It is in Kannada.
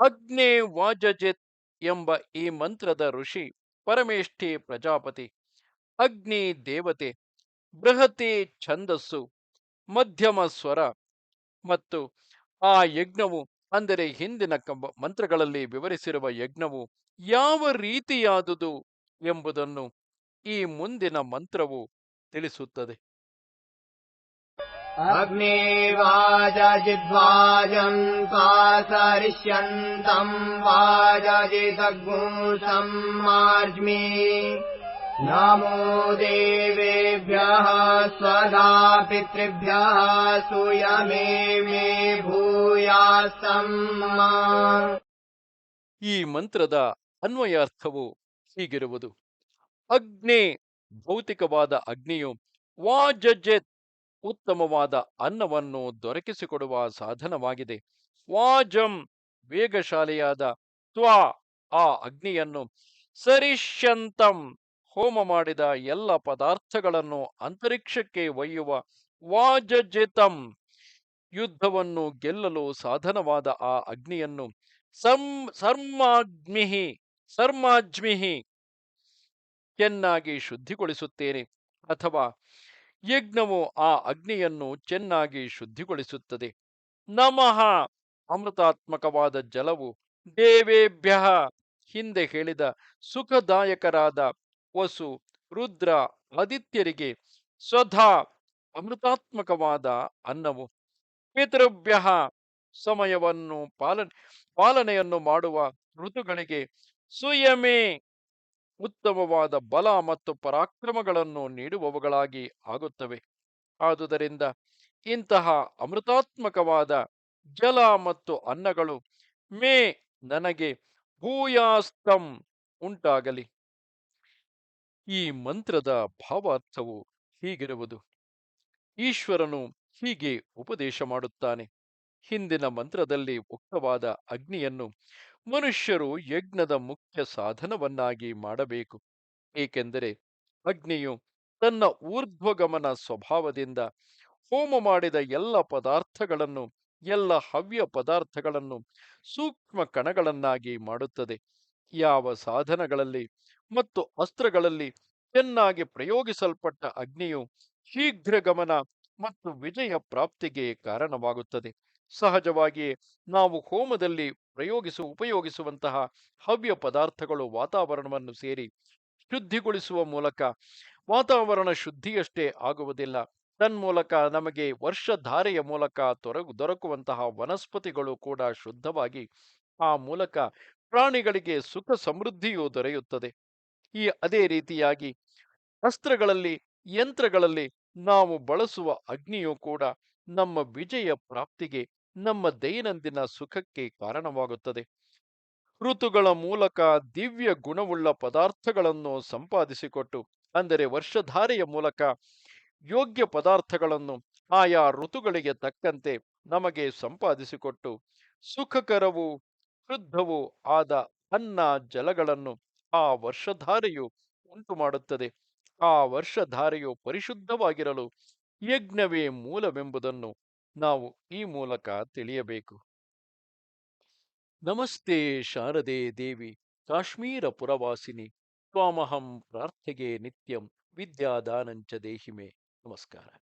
ಅಗ್ನೇ ವಾಜಜಿತ್ ಎಂಬ ಈ ಮಂತ್ರದ ಋಷಿ ಪರಮೇಷ್ಠಿ ಪ್ರಜಾಪತಿ, ಅಗ್ನಿ ದೇವತೆ, ಬೃಹತಿ ಛಂದಸ್ಸು, ಮಧ್ಯಮ ಸ್ವರ ಮತ್ತು ಆ ಯಜ್ಞವು ಅಂದರೆ ಹಿಂದಿನ ಮಂತ್ರಗಳಲ್ಲಿ ವಿವರಿಸಿರುವ ಯಜ್ಞವು ಯಾವ ರೀತಿಯಾದುದು ಎಂಬುದನ್ನು ಈ ಮುಂದಿನ ಮಂತ್ರವು ತಿಳಿಸುತ್ತದೆ. अग्नेवाजजिद्वाजम् पासरिष्यन्तम् वाजजिदग्मुषम् मार्ज्मि नमो देवेभ्यः स्वधा पितृभ्यः सुयमे मे भूयासम् ಈ ಮಂತ್ರದ ಅನ್ವಯಾರ್ಥವು ಹೀಗಿರುವುದು ಅಗ್ನಿ ಭೌತಿಕವಾದ ಅಗ್ನಿಯು ವಾಜಜೆತ್ ಉತ್ತಮವಾದ ಅನ್ನವನ್ನು ದೊರಕಿಸಿಕೊಡುವ ಸಾಧನವಾಗಿದೆ. ವಾಜಂ, ವೇಗಶಾಲಿಯಾದ ತ್ವಾ, ಆ ಅಗ್ನಿಯನ್ನು ಸರಿಷ್ಯಂತಂ ಹೋಮ ಮಾಡಿದ ಎಲ್ಲ ಪದಾರ್ಥಗಳನ್ನು ಅಂತರಿಕ್ಷಕ್ಕೆ ಒಯ್ಯುವ ವಾಜಜಿತಂ ಯುದ್ಧವನ್ನು ಗೆಲ್ಲಲು ಸಾಧನವಾದ ಆ ಅಗ್ನಿಯನ್ನು ಸಂ ಸರ್ಮಾಗ್ಮಿಹಿ ಸರ್ಮಾಜ್ಮಿಹಿ ಚೆನ್ನಾಗಿ ಶುದ್ಧಿಗೊಳಿಸುತ್ತೇನೆ. ಅಥವಾ ಯಜ್ಞವು ಆ ಅಗ್ನಿಯನ್ನು ಚೆನ್ನಾಗಿ ಶುದ್ಧಿಗೊಳಿಸುತ್ತದೆ. ನಮಃ ಅಮೃತಾತ್ಮಕವಾದ ಜಲವು ದೇವೇಭ್ಯ ಹಿಂದೆ ಹೇಳಿದ ಸುಖದಾಯಕರಾದ ವಸು, ರುದ್ರ, ಆದಿತ್ಯರಿಗೆ ಸ್ವಧಾ ಅಮೃತಾತ್ಮಕವಾದ ಅನ್ನವು. ಪಿತೃಭ್ಯ ಸಮಯವನ್ನು ಪಾಲನೆ, ಪಾಲನೆಯನ್ನು ಮಾಡುವ ಋತುಗಳಿಗೆ ಸುಯಮೇ ಉತ್ತಮವಾದ ಬಲ ಮತ್ತು ಪರಾಕ್ರಮಗಳನ್ನು ನೀಡುವವುಗಳಾಗಿ ಆಗುತ್ತವೆ. ಆದುದರಿಂದ ಇಂತಹ ಅಮೃತಾತ್ಮಕವಾದ ಜಲ ಮತ್ತು ಅನ್ನಗಳು ಮೇ ನನಗೆ ಭೂಯಾಸ್ತಂ ಉಂಟಾಗಲಿ. ಈ ಮಂತ್ರದ ಭಾವಾರ್ಥವು ಹೀಗಿರುವುದು. ಈಶ್ವರನು ಹೀಗೆ ಉಪದೇಶ ಮಾಡುತ್ತಾನೆ. ಹಿಂದಿನ ಮಂತ್ರದಲ್ಲಿ ಉಕ್ತವಾದ ಅಗ್ನಿಯನ್ನು ಮನುಷ್ಯರು ಯಜ್ಞದ ಮುಖ್ಯ ಸಾಧನವನ್ನಾಗಿ ಮಾಡಬೇಕು. ಏಕೆಂದರೆ ಅಗ್ನಿಯು ತನ್ನ ಊರ್ಧ್ವಗಮನ ಸ್ವಭಾವದಿಂದ ಹೋಮ ಮಾಡಿದ ಎಲ್ಲ ಪದಾರ್ಥಗಳನ್ನು, ಎಲ್ಲ ಹವ್ಯ ಪದಾರ್ಥಗಳನ್ನು ಸೂಕ್ಷ್ಮ ಕಣಗಳನ್ನಾಗಿ ಮಾಡುತ್ತದೆ. ಯಾವ ಸಾಧನಗಳಲ್ಲಿ ಮತ್ತು ಅಸ್ತ್ರಗಳಲ್ಲಿ ಚೆನ್ನಾಗಿ ಪ್ರಯೋಗಿಸಲ್ಪಟ್ಟ ಅಗ್ನಿಯು ಶೀಘ್ರ ಗಮನ ಮತ್ತು ವಿಜಯ ಪ್ರಾಪ್ತಿಗೆ ಕಾರಣವಾಗುತ್ತದೆ. ಸಹಜವಾಗಿಯೇ ನಾವು ಹೋಮದಲ್ಲಿ ಪ್ರಯೋಗಿಸು, ಉಪಯೋಗಿಸುವಂತಹ ಹವ್ಯ ಪದಾರ್ಥಗಳು ವಾತಾವರಣವನ್ನು ಸೇರಿ ಶುದ್ಧಿಗೊಳಿಸುವ ಮೂಲಕ ವಾತಾವರಣ ಶುದ್ಧಿಯಷ್ಟೇ ಆಗುವುದಿಲ್ಲ. ತನ್ಮೂಲಕ ನಮಗೆ ವರ್ಷಧಾರೆಯ ಮೂಲಕ ತೊರಗು, ದೊರಕುವಂತಹ ವನಸ್ಪತಿಗಳು ಕೂಡ ಶುದ್ಧವಾಗಿ ಆ ಮೂಲಕ ಪ್ರಾಣಿಗಳಿಗೆ ಸುಖ ಸಮೃದ್ಧಿಯೂ ದೊರೆಯುತ್ತದೆ. ಈ ಅದೇ ರೀತಿಯಾಗಿ ಅಸ್ತ್ರಗಳಲ್ಲಿ, ಯಂತ್ರಗಳಲ್ಲಿ ನಾವು ಬಳಸುವ ಅಗ್ನಿಯೂ ಕೂಡ ನಮ್ಮ ವಿಜಯ ಪ್ರಾಪ್ತಿಗೆ ನಮ್ಮ ದೈನಂದಿನ ಸುಖಕ್ಕೆ ಕಾರಣವಾಗುತ್ತದೆ. ಋತುಗಳ ಮೂಲಕ ದಿವ್ಯ ಗುಣವುಳ್ಳ ಪದಾರ್ಥಗಳನ್ನು ಸಂಪಾದಿಸಿಕೊಟ್ಟು, ಅಂದರೆ ವರ್ಷಧಾರೆಯ ಮೂಲಕ ಯೋಗ್ಯ ಪದಾರ್ಥಗಳನ್ನು ಆಯಾ ಋತುಗಳಿಗೆ ತಕ್ಕಂತೆ ನಮಗೆ ಸಂಪಾದಿಸಿಕೊಟ್ಟು, ಸುಖಕರವು ಶುದ್ಧವೂ ಆದ ಅನ್ನ ಜಲಗಳನ್ನು ಆ ವರ್ಷಧಾರೆಯು ಉಂಟು ಮಾಡುತ್ತದೆ ಆ ವರ್ಷಧಾರೆಯು ಪರಿಶುದ್ಧವಾಗಿರಲು ಯಜ್ಞವೇ ಮೂಲವೆಂಬುದನ್ನು ನಾವು ಈ ಮೂಲಕ ತಿಳಿಯಬೇಕು. ನಮಸ್ತೆ ಶಾರದೆ ದೇವಿ, ಕಾಶ್ಮೀರ ಪುರವಾಸಿನಿ, ತ್ವಾಮಹಂ ಪ್ರಾರ್ಥೆಗೆ ನಿತ್ಯಂ ವಿದ್ಯಾದಾನಂಚ ದೇಹಿಮೆ. ನಮಸ್ಕಾರ.